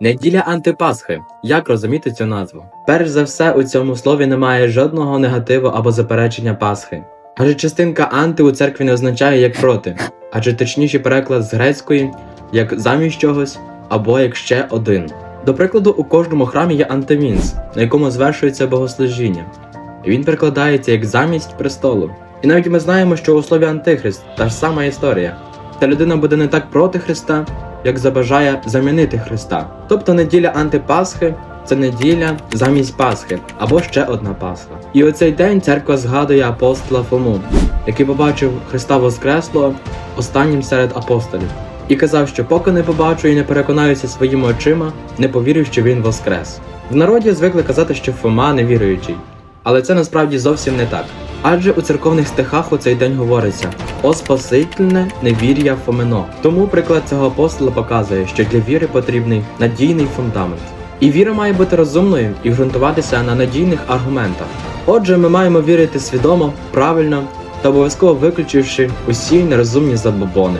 Неділя антипасхи. Як розуміти цю назву? Перш за все, у цьому слові немає жодного негативу або заперечення Пасхи. Адже частинка анти у церкві не означає як проти, адже точніший переклад з грецької як замість чогось або як ще один. До прикладу, у кожному храмі є антимінс, на якому звершується богослужіння. Він перекладається як замість престолу. І навіть ми знаємо, що у слові антихрист та ж сама історія. Та людина буде не так проти Христа, як забажає замінити Христа. Тобто неділя антипасхи це неділя замість Пасхи або ще одна Пасха. І у цей день церква згадує апостола Фому, який побачив Христа Воскреслого останнім серед апостолів, і казав, що поки не побачу і не переконаюся своїми очима, не повірю, що він воскрес. В народі звикли казати, що Фома невіруючий, але це насправді зовсім не так. Адже у церковних стихах у цей день говориться О Спасительне невір'я Фомино. Тому приклад цього апостола показує, що для віри потрібний надійний фундамент. І віра має бути розумною і ґрунтуватися на надійних аргументах. Отже, ми маємо вірити свідомо, правильно та обов'язково виключивши усі нерозумні забобони.